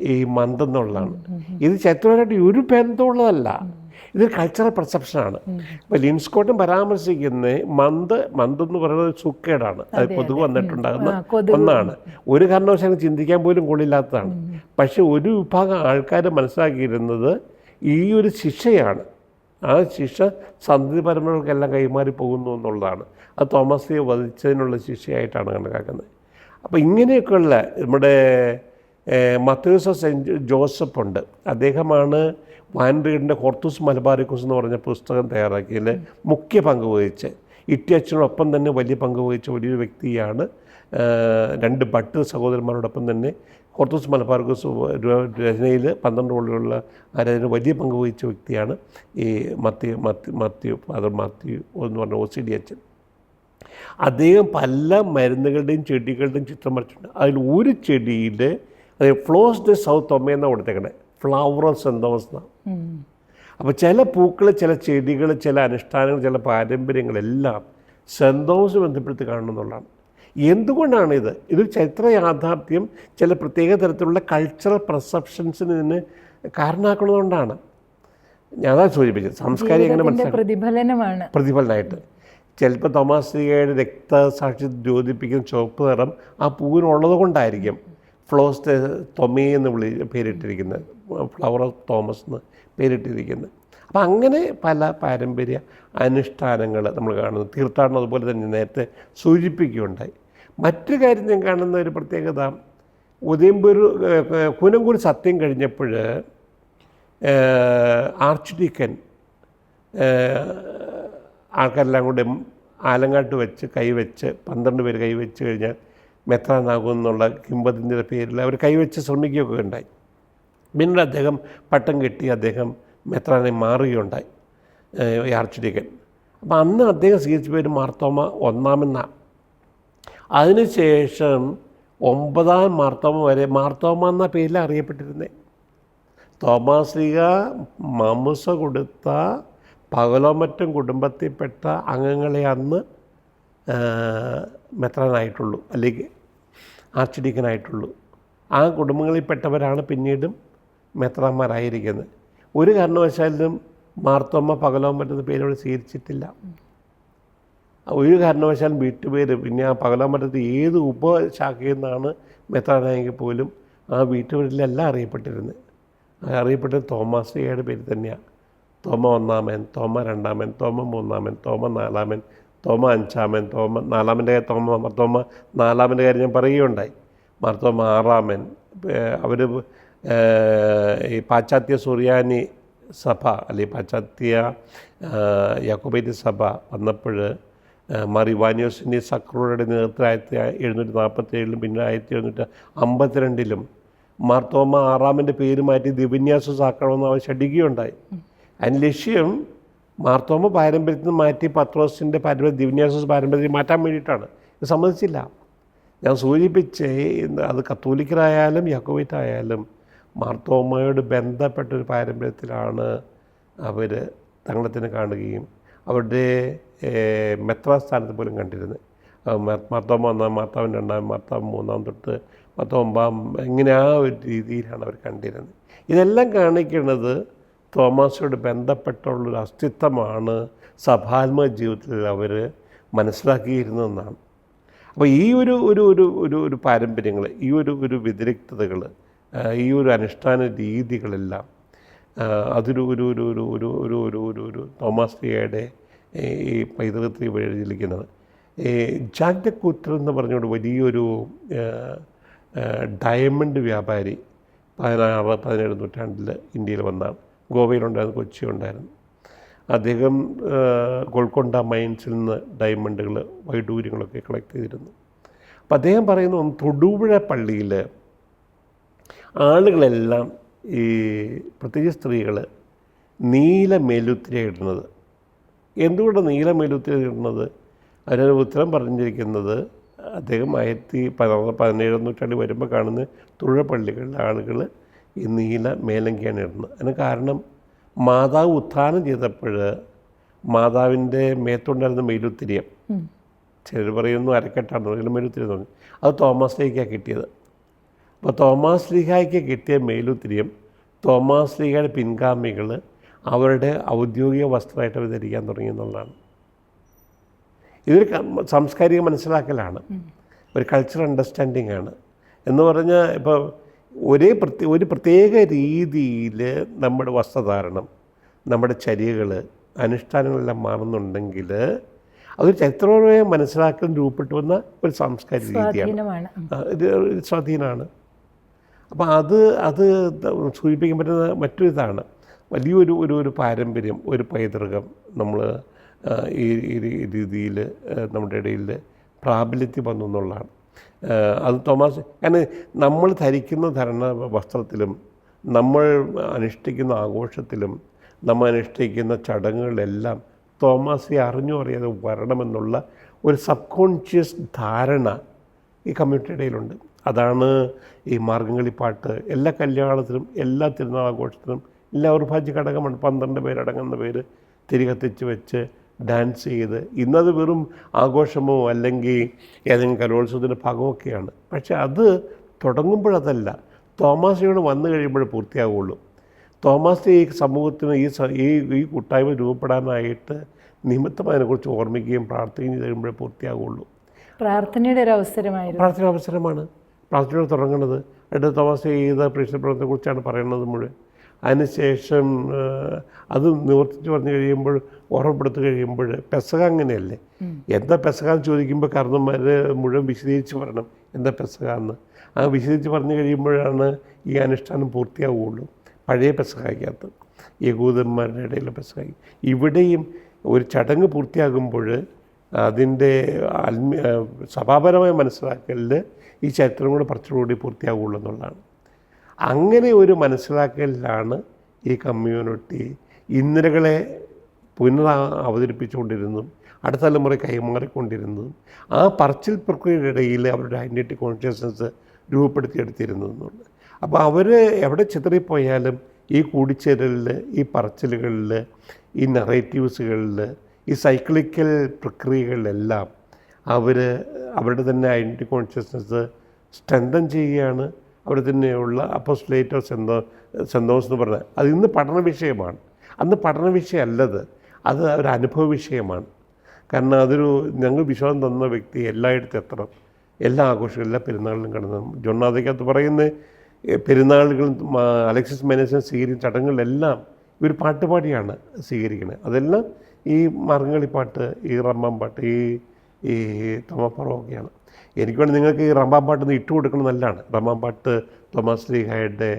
ഈ മന്തെന്നുള്ളതാണ്. ഇത് ചരിത്രപരമായിട്ട് ഒരു ബന്ധമുള്ളതല്ല. ഇത് കൾച്ചറൽ പെർസെപ്ഷനാണ് ഇപ്പോൾ ലിൻസ്കോട്ടും പരാമർശിക്കുന്ന മന്ത് മന്ത് എന്ന് പറയുന്നത് സുക്കേടാണ്. അത് കൊതുക് വന്നിട്ടുണ്ടാകുന്ന ഒന്നാണ്. ഒരു കാരണവശാലും ചിന്തിക്കാൻ പോലും കൊള്ളില്ലാത്തതാണ്. പക്ഷെ ഒരു വിഭാഗം ആൾക്കാർ മനസ്സിലാക്കിയിരുന്നത് ഈ ഒരു ശിക്ഷയാണ്. ആ ശിക്ഷ സന്ധി പരമ്പരകൾക്കെല്ലാം കൈമാറി പോകുന്നു എന്നുള്ളതാണ്. അത് തോമസിയെ വധിച്ചതിനുള്ള ശിക്ഷയായിട്ടാണ് കണക്കാക്കുന്നത്. അപ്പോൾ ഇങ്ങനെയൊക്കെയുള്ള നമ്മുടെ മത്തേഴ്സ് ജോസഫ് ഉണ്ട്. അദ്ദേഹമാണ് വാൻഡ്രീഡിന്റെ ഹോർത്തൂസ് മലബാറിക്കോസ് എന്ന് പറഞ്ഞ പുസ്തകം തയ്യാറാക്കിയതിൽ മുഖ്യ പങ്ക് വഹിച്ച് ഇറ്റിയച്ചനോടൊപ്പം തന്നെ വലിയ പങ്ക് വഹിച്ച വലിയൊരു വ്യക്തിയാണ്. രണ്ട് ഭട്ട് സഹോദരന്മാരോടൊപ്പം തന്നെ ഹോർത്തൂസ് മലബാറിക്കോസ് രചനയിൽ പന്ത്രണ്ട് കൊള്ളിലുള്ള ആ രചന വലിയ പങ്ക് വഹിച്ച വ്യക്തിയാണ്. ഈ മത്തി മത്തി മാത്യു ഫാദർ മാത്യു എന്ന് പറഞ്ഞ ഒ സി ഡി അച്ഛൻ. അദ്ദേഹം പല മരുന്നുകളുടെയും ചെടികളുടെയും ചിത്രം വരച്ചിട്ടുണ്ട്. അതിൽ ഒരു ചെടിയിൽ അത് ഫ്ലോസ് ദ സൗത്ത് ഒമ എന്നാണ് കൊടുത്തേക്കണേ. ഫ്ലവർ ഓഫ് സെന്റ് തോമസ് എന്നാണ്. അപ്പോൾ ചില പൂക്കൾ ചില ചെടികൾ ചില അനുഷ്ഠാനങ്ങൾ ചില പാരമ്പര്യങ്ങളെല്ലാം എല്ലാം തോമസ് ബന്ധപ്പെടുത്തി കാണണം എന്നുള്ളതാണ്. എന്തുകൊണ്ടാണ് ഇത് ഇതൊരു ചരിത്ര യാഥാർത്ഥ്യം. ചില പ്രത്യേക തരത്തിലുള്ള കൾച്ചറൽ പെർസെപ്ഷൻസിന് ഇതിന് കാരണമാക്കുന്നതുകൊണ്ടാണ്. ഞാൻ അതാ സൂചിപ്പിച്ചത്. സംസ്കാരം എങ്ങനെ മനസ്സിലാക്കും പ്രതിഫലനമാണ്. പ്രതിഫലനമായിട്ട് ചിലപ്പോൾ തോമാശ്രീകയുടെ രക്തസാക്ഷി ദ്യോതിപ്പിക്കുന്ന ചുവപ്പ് നിറം ആ പൂവിനുള്ളത് കൊണ്ടായിരിക്കും ഫ്ലോസ് തൊമി എന്ന് വിളി പേരിട്ടിരിക്കുന്നത് ഫ്ലവർ ഓഫ് തോമസ് എന്ന് പേരിട്ടിരിക്കുന്നത് അപ്പം അങ്ങനെ പല പാരമ്പര്യ അനുഷ്ഠാനങ്ങൾ നമ്മൾ കാണുന്നു. തീർത്ഥാടനം അതുപോലെ തന്നെ നേരത്തെ സൂചിപ്പിക്കുകയുണ്ടായി. മറ്റു കാര്യം ഞാൻ കാണുന്ന ഒരു പ്രത്യേകത ഉദയംപൂർ കൂനങ്കൂർ സത്യം കഴിഞ്ഞപ്പോൾ ആർച്ച് ഡീക്കൻ ആൾക്കാരെല്ലാം കൂടെ ആലങ്ങാട്ട് വെച്ച് കൈവച്ച് പന്ത്രണ്ട് പേര് കൈവച്ച് കഴിഞ്ഞാൽ മെത്രാനാകും എന്നുള്ള കിംബതിന്റെ പേരിൽ അവർ കൈവച്ച് ശ്രമിക്കുകയൊക്കെ ഉണ്ടായി. പിന്നീട് അദ്ദേഹം പട്ടം കെട്ടി അദ്ദേഹം മെത്രാനെ മാറുകയുണ്ടായി ആർച്ചിടിക്കൻ അപ്പം അന്ന് അദ്ദേഹം സ്വീകരിച്ച പേര് മാർത്തോമ ഒന്നാമെന്നാണ് അതിനുശേഷം ഒമ്പതാം മാർത്തോമ വരെ മാർത്തോമ എന്ന പേരിൽ അറിയപ്പെട്ടിരുന്നേ. തോമാസിക മാമുസ കൊടുത്ത പകലോമറ്റം കുടുംബത്തിൽപ്പെട്ട അംഗങ്ങളെ അന്ന് മെത്രാനായിട്ടുള്ളൂ. അല്ലെങ്കിൽ ആർച്ച് ഡീക്കനായിട്ടുള്ളൂ ആ കുടുംബങ്ങളിൽപ്പെട്ടവരാണ് പിന്നീടും മെത്രാന്മാരായിരിക്കുന്നത്. ഒരു കാരണവശാലും മാർത്തോമ്മ പകലോമറ്റെന്ന പേരോട് സ്വീകരിച്ചിട്ടില്ല. ഒരു കാരണവശാലും വീട്ടുപേര് പിന്നെ ആ പകലാമറ്റത്ത് ഏത് ഉപശാഖയിൽ നിന്നാണ് മെത്രാനായെങ്കിൽ പോലും ആ വീട്ടുപേരിലല്ല അറിയപ്പെട്ടിരുന്നത്. അറിയപ്പെട്ടത് തോമാശ്രീയുടെ പേര് തന്നെയാണ്. തോമ ഒന്നാമൻ തോമ രണ്ടാമൻ തോമ മൂന്നാമൻ തോമ നാലാമൻ തോമ അഞ്ചാമൻ തോമ നാലാമന്റെ തോമ മർത്തോമ നാലാമന്റെ കാര്യം ഞാൻ പറയുകയുണ്ടായി. മർത്തോമ ആറാമൻ അവർ ഈ പാശ്ചാത്യ സുറിയാനി സഭ അല്ലെങ്കിൽ പാശ്ചാത്യ യാക്കോബൈറ്റ് സഭ വന്നപ്പോൾ മറി വാനിയോസിന്റെ സക്രൂരുടെ നേതൃത്വത്തിൽ ആയിരത്തി എഴുന്നൂറ്റി നാൽപ്പത്തി ഏഴിലും പിന്നെ ആയിരത്തി എഴുന്നൂറ്റി അമ്പത്തിരണ്ടിലും മാർത്തോമ ആറാമന്റെ പേര് മാറ്റി ദിവിന്യാസം സാക്കണമെന്ന് അവർ ഷഡിക്കുകയുണ്ടായി അതിന് ലക്ഷ്യം മാർത്തോമ പാരമ്പര്യത്തിൽ നിന്ന് മാറ്റി പത്രോസിന്റെ പാരമ്പര്യം ദിവന്യാസസ് പാരമ്പര്യം മാറ്റാൻ വേണ്ടിയിട്ടാണ്. ഇത് സമ്മതിച്ചില്ല. ഞാൻ സൂചിപ്പിച്ച് അത് കത്തോലിക്കരായാലും യക്കോവിറ്റായാലും മാർത്തോമയോട് ബന്ധപ്പെട്ടൊരു പാരമ്പര്യത്തിലാണ് അവർ തങ്ങളത്തിന് കാണുകയും അവരുടെ മെത്രാസ്ഥാനത്ത് പോലും കണ്ടിരുന്നത്. മാർത്തോമ ഒന്നാം മാർത്താവൻ രണ്ടാം മാർത്താവ് മൂന്നാം തൊട്ട് മാർത്തോമ്പാം ഇങ്ങനെ ആ ഒരു രീതിയിലാണ് അവർ കണ്ടിരുന്നത്. ഇതെല്ലാം കാണിക്കുന്നത് തോമാസോട് ബന്ധപ്പെട്ടുള്ളൊരു അസ്തിത്വമാണ് സഭാത്മക ജീവിതത്തിൽ അവർ മനസ്സിലാക്കിയിരുന്നതെന്നാണ്. അപ്പോൾ ഈ ഒരു ഒരു ഒരു ഒരു ഒരു പാരമ്പര്യങ്ങൾ ഈ ഒരു ഒരു വ്യതിരിക്തതകൾ ഈ ഒരു അനുഷ്ഠാന രീതികളെല്ലാം അതൊരു ഒരു ഒരു ഒരു ഒരു ഒരു ഒരു ഒരു ഒരു തോമസ് ലിയയുടെ ഈ പൈതൃകത്തിൽ എഴുതിയിരിക്കുന്നത് ഈ ജാക്ക് കൂറ്റർ എന്ന് പറഞ്ഞുകൊണ്ട് വലിയൊരു ഡയമണ്ട് വ്യാപാരി പതിനാറ് പതിനേഴ് നൂറ്റാണ്ടിൽ ഇന്ത്യയിൽ വന്നാണ്. ഗോവയിലുണ്ടായിരുന്നു കൊച്ചി ഉണ്ടായിരുന്നു. അദ്ദേഹം ഗോൾക്കൊണ്ട മൈൻസിൽ നിന്ന് ഡയമണ്ടുകൾ വൈഡൂര്യങ്ങളൊക്കെ കളക്ട് ചെയ്തിരുന്നു. അപ്പം അദ്ദേഹം പറയുന്നു തൊടുപുഴ പള്ളിയിൽ ആളുകളെല്ലാം ഈ പ്രത്യേകിച്ച് സ്ത്രീകൾ നീല മേലുത്തിരി ഇടുന്നത്. എന്തുകൊണ്ട് നീല മേലുത്തിരി ഇടുന്നത്? അതിനൊരു ഉത്തരം പറഞ്ഞിരിക്കുന്നത് അദ്ദേഹം ആയിരത്തി പതിനാറ് പതിനേഴാം നൂറ്റാണ്ടിൽ വരുമ്പോൾ കാണുന്ന തൊഴിൽ പള്ളികളിലെ ആളുകൾ ഈ നീല മേലങ്കിയാണ് ഇടുന്നത്. അതിന് കാരണം മാതാവ് ഉത്ഥാനം ചെയ്തപ്പോൾ മാതാവിന്റെ മേത്തുണ്ടായിരുന്ന മേലുത്തിരിയം. ചിലർ പറയുന്നു അരക്കെട്ടാണ്. പറയുന്നത് മേലുത്തിരി തോന്നി. അത് തോമസ് ലീഗയ്ക്കാണ് കിട്ടിയത്. അപ്പോൾ തോമസ് ലീഹായ്ക്ക് കിട്ടിയ മേലുത്തിരിയം തോമസ് ലീഗയുടെ പിൻഗാമികൾ അവരുടെ ഔദ്യോഗിക വസ്ത്രമായിട്ട് അവർ ധരിക്കാൻ തുടങ്ങി എന്നുള്ളതാണ്. ഇതൊരു സാംസ്കാരിക മനസ്സിലാക്കലാണ്. ഒരു കൾച്ചറൽ അണ്ടർസ്റ്റാൻഡിങ് ആണ്. എന്ന് പറഞ്ഞാൽ ഇപ്പോൾ ഒരേ പ്രത്യേക ഒരു പ്രത്യേക രീതിയിൽ നമ്മുടെ വസ്ത്രധാരണം നമ്മുടെ ചര്യകൾ അനുഷ്ഠാനങ്ങളെല്ലാം മാറുന്നുണ്ടെങ്കിൽ അതൊരു ചരിത്രപരമായി മനസ്സിലാക്കാൻ രൂപപ്പെട്ടു വന്ന ഒരു സാംസ്കാരിക രീതിയാണ്. സ്വാധീനമാണ്. ഇത് സ്വാധീനമാണ്. അപ്പോൾ അത് അത് സൂചിപ്പിക്കാൻ പറ്റുന്ന മറ്റൊരു ഇതാണ് വലിയൊരു ഒരു ഒരു പാരമ്പര്യം ഒരു പൈതൃകം നമ്മൾ ഈ രീതിയിൽ നമ്മുടെ ഇടയിൽ പ്രാബല്യത്തിൽ വന്നു എന്നുള്ളതാണ്. അത് തോമാസ് കാരണം നമ്മൾ ധരിക്കുന്ന ധരണ വസ്ത്രത്തിലും നമ്മൾ അനുഷ്ഠിക്കുന്ന ആഘോഷത്തിലും നമ്മൾ അനുഷ്ഠിക്കുന്ന ചടങ്ങുകളിലെല്ലാം തോമാസി അറിഞ്ഞു അറിയാതെ വരണമെന്നുള്ള ഒരു സബ് കോൺഷ്യസ് ധാരണ ഈ കമ്മ്യൂണിറ്റി ഇടയിലുണ്ട്. അതാണ് ഈ മാർഗംകളി പാട്ട്. എല്ലാ കല്യാണത്തിലും എല്ലാ തിരുനാൾ ആഘോഷത്തിനും എല്ലാ ഒരു ഭാജ്യ ഘടകമാണ്. പന്ത്രണ്ട് പേരടങ്ങുന്ന പേര് തിരികത്തിച്ച് വെച്ച് ഡാൻസ് ചെയ്ത്. ഇന്നത് വെറും ആഘോഷമോ അല്ലെങ്കിൽ ഏതെങ്കിലും കലോത്സവത്തിന്റെ ഭാഗമൊക്കെയാണ്. പക്ഷെ അത് തുടങ്ങുമ്പോഴതല്ല. തോമാസിനോട് വന്നു കഴിയുമ്പോൾ പൂർത്തിയാവുള്ളൂ. തോമാസ് ഈ സമൂഹത്തിന് ഈ ഈ ഈ കൂട്ടായ്മ രൂപപ്പെടാനായിട്ട് നിമിത്തം അതിനെക്കുറിച്ച് ഓർമ്മിക്കുകയും പ്രാർത്ഥിക്കുകയും ചെയ്ത് കഴിയുമ്പോഴേ പൂർത്തിയാവുള്ളൂ. പ്രാർത്ഥനയുടെ ഒരു അവസരമായിരുന്നു. പ്രാർത്ഥന അവസരമാണ്. പ്രാർത്ഥനയോട് തുടങ്ങുന്നത്. എന്നിട്ട് തോമസ് ചെയ്ത പ്രശ്നപ്രവർത്തനത്തെക്കുറിച്ചാണ് പറയുന്നത് മുഴുവൻ. അതിനുശേഷം അത് നിവർത്തിച്ച് പറഞ്ഞു കഴിയുമ്പോൾ ഓർമ്മപ്പെടുത്തി കഴിയുമ്പോൾ പെസക അങ്ങനെയല്ലേ? എന്താ പെസക എന്ന് ചോദിക്കുമ്പോൾ കാരണന്മാർ മുഴുവൻ വിശദീകരിച്ച് പറയണം എന്താ പെസക എന്ന്. ആ വിശദീകരിച്ച് പറഞ്ഞു കഴിയുമ്പോഴാണ് ഈ അനുഷ്ഠാനം പൂർത്തിയാവുകയുള്ളൂ. പഴയ പെസകായ്ക്കകത്ത് യകൂദന്മാരുടെ ഇടയിലെ പെസകായി ഇവിടെയും ഒരു ചടങ്ങ് പൂർത്തിയാകുമ്പോൾ അതിന്റെ ആത്മീയ സഭാപരമായ മനസ്സിലാക്കലിൽ ഈ ചരിത്രം കൂടെ കുറച്ചുകൂടി പൂർത്തിയാകുള്ളൂ എന്നുള്ളതാണ്. അങ്ങനെ ഒരു മനസ്സിലാക്കലിലാണ് ഈ കമ്മ്യൂണിറ്റി ഇന്ദിരകളെ പുനർ അവതരിപ്പിച്ചുകൊണ്ടിരുന്നതും അടുത്ത തലമുറ കൈമാറിക്കൊണ്ടിരുന്നതും ആ പറച്ചിൽ പ്രക്രിയയുടെ ഇടയിൽ അവരുടെ ഐഡന്റിറ്റി കോൺഷ്യസ്നസ് രൂപപ്പെടുത്തിയെടുത്തിരുന്നതെന്നുള്ളത് അപ്പോൾ അവർ എവിടെ ചിതറിപ്പോയാലും ഈ കൂടിച്ചേരലിൽ ഈ പറച്ചിലുകളിൽ ഈ നറേറ്റീവ്സുകളിൽ ഈ സൈക്ലിക്കൽ പ്രക്രിയകളിലെല്ലാം അവർ അവരുടെ തന്നെ ഐഡന്റിറ്റി കോൺഷ്യസ്നസ് സ്ട്രെങ്തൻ ചെയ്യുകയാണ്. അവിടെ തന്നെയുള്ള അപ്പോസ്ലേറ്റോ സെന്തോ സെന്തോസ് എന്ന് പറഞ്ഞത് അത് ഇന്ന് പഠന വിഷയമാണ്. അന്ന് പഠന വിഷയമല്ലത് അത് ഒരു അനുഭവ വിഷയമാണ്. കാരണം അതൊരു ഞങ്ങൾ വിശ്വാസം തന്ന വ്യക്തി എല്ലായിടത്തും എത്തണം. എല്ലാ ആഘോഷങ്ങളും എല്ലാ പെരുന്നാളിലും കടന്നു. ജൊണ്ണാഥയ്ക്കകത്ത് പറയുന്ന പെരുന്നാളുകളും അലക്സിസ് മെനസൻ സ്വീകരിക്കുന്ന ചടങ്ങുകളിലെല്ലാം ഇവർ പാട്ടുപാടിയാണ് സ്വീകരിക്കുന്നത്. അതെല്ലാം ഈ മറങ്ങളി പാട്ട് ഈ റമ്മം പാട്ട് ഈ ഈ തോമപ്പുറമൊക്കെയാണ് എനിക്ക് വേണ്ടി നിങ്ങൾക്ക് ഈ റമ്പാൻ പാട്ട് ഒന്ന് ഇട്ട് കൊടുക്കണം നല്ലതാണ്. റമ്പാൻ പാട്ട് തോമസ് ലീഹായുടെ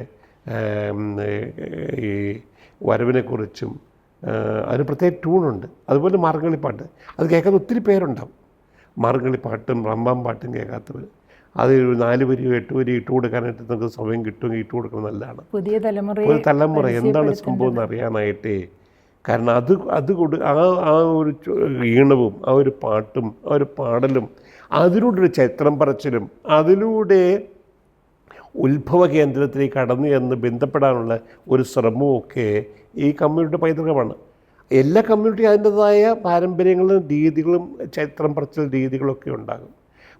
ഈ വരവിനെക്കുറിച്ചും കുറിച്ചും അതിന് പ്രത്യേക ട്യൂണുണ്ട്. അതുപോലെ മാർഗളിപ്പാട്ട് അത് കേൾക്കാത്ത ഒത്തിരി പേരുണ്ടാവും. മാർഗളിപ്പാട്ടും റമ്പാൻ പാട്ടും കേൾക്കാത്തവർ അത് നാല് വരിയോ എട്ട് വരിയോ ഇട്ട് കൊടുക്കാനായിട്ട് നിങ്ങൾക്ക് സമയം കിട്ടുമെങ്കിൽ ഇട്ട് കൊടുക്കണം നല്ലതാണ്. പുതിയ തലമുറ ഒരു തലമുറ എന്താണ് സംഭവം എന്ന് അറിയാനായിട്ടേ കാരണം അത് അത് കൊടു ആ ആ ഒരു ഈണവും ആ ഒരു പാട്ടും ആ ഒരു പാടലും അതിലൂടെ ചരിത്രം പറച്ചിലും അതിലൂടെ ഉത്ഭവ കേന്ദ്രത്തിലേക്ക് കടന്നു എന്ന് ബന്ധപ്പെടാനുള്ള ഒരു ശ്രമമൊക്കെ ഈ കമ്മ്യൂണിറ്റി പൈതൃകമാണ്. എല്ലാ കമ്മ്യൂണിറ്റി അതിന്റെതായ പാരമ്പര്യങ്ങളും രീതികളും ചരിത്രം പറച്ചിൽ രീതികളൊക്കെ ഉണ്ടാകും.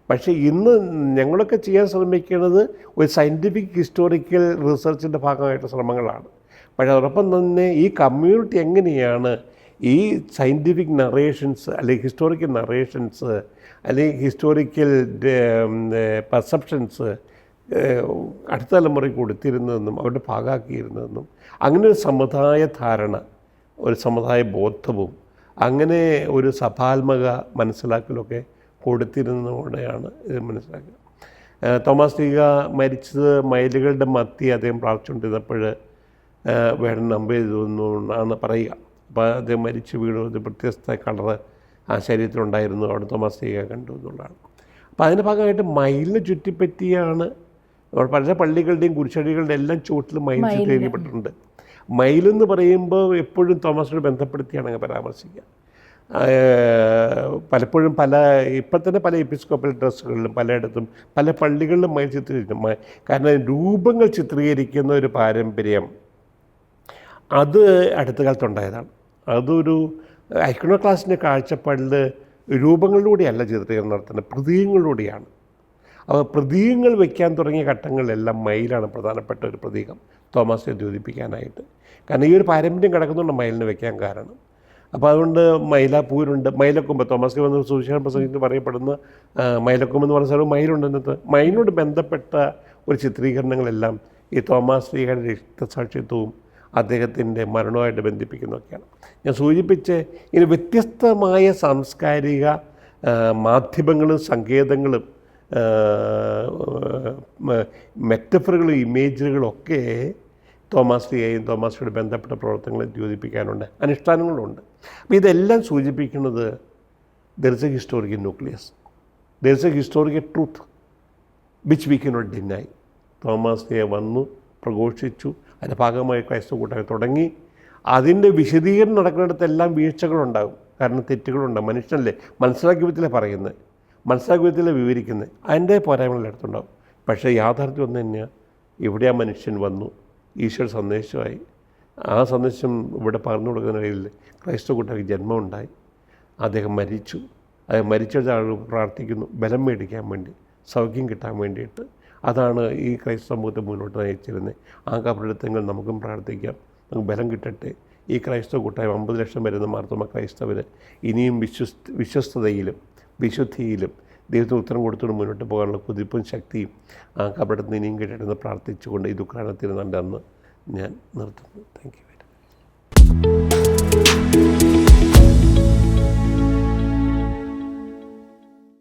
പക്ഷേ ഇന്ന് ഞങ്ങളൊക്കെ ചെയ്യാൻ ശ്രമിക്കുന്നത് ഒരു സയന്റിഫിക് ഹിസ്റ്റോറിക്കൽ റിസർച്ചിന്റെ ഭാഗമായിട്ട് ശ്രമങ്ങളാണ്. പക്ഷേ അതോടൊപ്പം തന്നെ ഈ കമ്മ്യൂണിറ്റി എങ്ങനെയാണ് ഈ സയന്റിഫിക് നറേഷൻസ് അല്ലെങ്കിൽ ഹിസ്റ്റോറിക്കൽ നറേഷൻസ് അല്ലെങ്കിൽ ഹിസ്റ്റോറിക്കൽ പെർസെപ്ഷൻസ് അടുത്ത തലമുറയ്ക്ക് കൊടുത്തിരുന്നതെന്നും അവരുടെ ഭാഗമാക്കിയിരുന്നതെന്നും അങ്ങനെ ഒരു സമുദായ ധാരണ ഒരു സമുദായ ബോധവും അങ്ങനെ ഒരു സഭാത്മക മനസ്സിലാക്കലൊക്കെ കൊടുത്തിരുന്നതോടെയാണ് ഇത് മനസ്സിലാക്കുക. തോമസ് ലീഗ മരിച്ചത് മയിലുകളുടെ മത്തി അദ്ദേഹം പ്രാർത്ഥിച്ചുകൊണ്ടിരുന്നപ്പോൾ വേടൻ നമ്പ് ചെയ്തു എന്നാണ് പറയുക. അപ്പോൾ അദ്ദേഹം മരിച്ചു വീണു പ്രത്യസ്ത കളറ് ആ ശരീരത്തിലുണ്ടായിരുന്നു. അവിടെ തോമസ് ലീഗ കണ്ടു എന്നുള്ളതാണ്. അപ്പോൾ അതിന്റെ ഭാഗമായിട്ട് മയിലിനെ ചുറ്റിപ്പറ്റിയാണ് പല പള്ളികളുടെയും കുരിശടികളുടെ എല്ലാം ചുവട്ടിൽ മയിൽ ചിത്രീകരിക്കപ്പെട്ടിട്ടുണ്ട് മയിലെന്ന് പറയുമ്പോൾ എപ്പോഴും തോമസിനോട് ബന്ധപ്പെടുത്തിയാണ് അങ്ങ് പരാമർശിക്കുക. പലപ്പോഴും പല ഇപ്പം തന്നെ പല എപ്പിസ്കോപ്പൽ ഡ്രസ്സുകളിലും പലയിടത്തും പല പള്ളികളിലും മയിൽ ചിത്രീകരിക്കും. കാരണം രൂപങ്ങൾ ചിത്രീകരിക്കുന്ന ഒരു പാരമ്പര്യം അത് അടുത്ത കാലത്തുണ്ടായതാണ് അതൊരു ഐക്കണോ ക്ലാസിന്റെ കാഴ്ചപ്പാടിൽ രൂപങ്ങളിലൂടെയല്ല ചിത്രീകരണം നടത്തുന്നത് പ്രതീകങ്ങളിലൂടെയാണ്. അപ്പോൾ പ്രതീകങ്ങൾ വയ്ക്കാൻ തുടങ്ങിയ ഘട്ടങ്ങളിലെല്ലാം മയിലാണ് പ്രധാനപ്പെട്ട ഒരു പ്രതീകം തോമസിനെ ദ്യോതിപ്പിക്കാനായിട്ട്. കാരണം ഈ ഒരു പാരമ്പര്യം കിടക്കുന്നുണ്ട് മയിലിന് വെക്കാൻ കാരണം. അപ്പോൾ അതുകൊണ്ട് മയിലാപ്പൂരുണ്ട് മയിലക്കുമ്പ്. തോമസ് വന്ന സുവിശേഷം പ്രസംഗത്തിൽ പറയപ്പെടുന്ന ആ, എന്ന് പറഞ്ഞ സ്ഥലം മയിലുണ്ട് ഇന്നത്തെ. മയിലിനോട് ബന്ധപ്പെട്ട ഒരു ചിത്രീകരണങ്ങളെല്ലാം ഈ തോമസ് ലീഗയുടെ രക്തസാക്ഷിത്വവും അദ്ദേഹത്തിന്റെ മരണവുമായിട്ട് ബന്ധിപ്പിക്കുന്നതൊക്കെയാണ്. ഞാൻ സൂചിപ്പിച്ച് ഇങ്ങനെ വ്യത്യസ്തമായ സാംസ്കാരിക മാധ്യമങ്ങളും സങ്കേതങ്ങളും മെറ്റഫറുകളും ഇമേജുകളും ഒക്കെ തോമസ് ലിയെയും തോമാസിയുടെ ബന്ധപ്പെട്ട പ്രവർത്തനങ്ങളെ ദ്യോതിപ്പിക്കാനുണ്ട് അനുഷ്ഠാനങ്ങളുണ്ട്. അപ്പോൾ ഇതെല്ലാം സൂചിപ്പിക്കുന്നത് there is a historical nucleus there is a historical truth which we cannot deny Thomas വന്നു പ്രഘോഷിച്ചു അതിന്റെ ഭാഗമായി ക്രൈസ്തവ കൂട്ടായ്മ തുടങ്ങി. അതിന്റെ വിശദീകരണം നടക്കുന്നിടത്തെല്ലാം വീഴ്ചകളുണ്ടാകും. കാരണം തെറ്റുകളുണ്ടാകും മനുഷ്യനല്ലേ? മനസ്സിലാക്കിയ വിധത്തിലെ പറയുന്നത്. മനസ്സിലാക്കിയ വിധത്തിലെ വിവരിക്കുന്നത്. അതിന്റെ പോരായ്മകൾ എടുത്തുണ്ടാകും. പക്ഷേ യാഥാർത്ഥ്യം ഒന്ന് തന്നെയാണ് ഇവിടെ ആ മനുഷ്യൻ വന്നു. ഈശ്വര സന്ദേശമായി. ആ സന്ദേശം ഇവിടെ പറഞ്ഞു കൊടുക്കുന്നതിനിടയിൽ ക്രൈസ്തവ കുട്ടിക്ക് ജന്മമുണ്ടായി. അദ്ദേഹം മരിച്ചു. അദ്ദേഹം മരിച്ച ആളുകൾ പ്രാർത്ഥിക്കുന്നു. ബലം മേടിക്കാൻ വേണ്ടി സൗഖ്യം കിട്ടാൻ വേണ്ടിയിട്ട്. അതാണ് ഈ ക്രൈസ്തവ സമൂഹത്തെ മുന്നോട്ട് നയിച്ചിരുന്നത്. ആ കബറിടത്തെങ്കിൽ നമുക്കും പ്രാർത്ഥിക്കാം. നമുക്ക് ബലം കിട്ടട്ടെ. ഈ ക്രൈസ്തവ കൂട്ടായ്മ അമ്പത് ലക്ഷം വരുന്ന മാർത്തോമ ക്രൈസ്തവർ ഇനിയും വിശ്വസ് വിശ്വസ്തതയിലും വിശുദ്ധിയിലും ദൈവത്തിന് ഉത്തരം കൊടുത്തുകൊണ്ട് മുന്നോട്ട് പോകാനുള്ള കുതിപ്പും ശക്തിയും ആ കബടത്തിൽ ഇനിയും കിട്ടട്ടെന്ന് പ്രാർത്ഥിച്ചുകൊണ്ട് ഈ ദുഃഖാനത്തിൽ നല്ലതെന്ന് ഞാൻ നിർത്തുന്നു. Thank you very much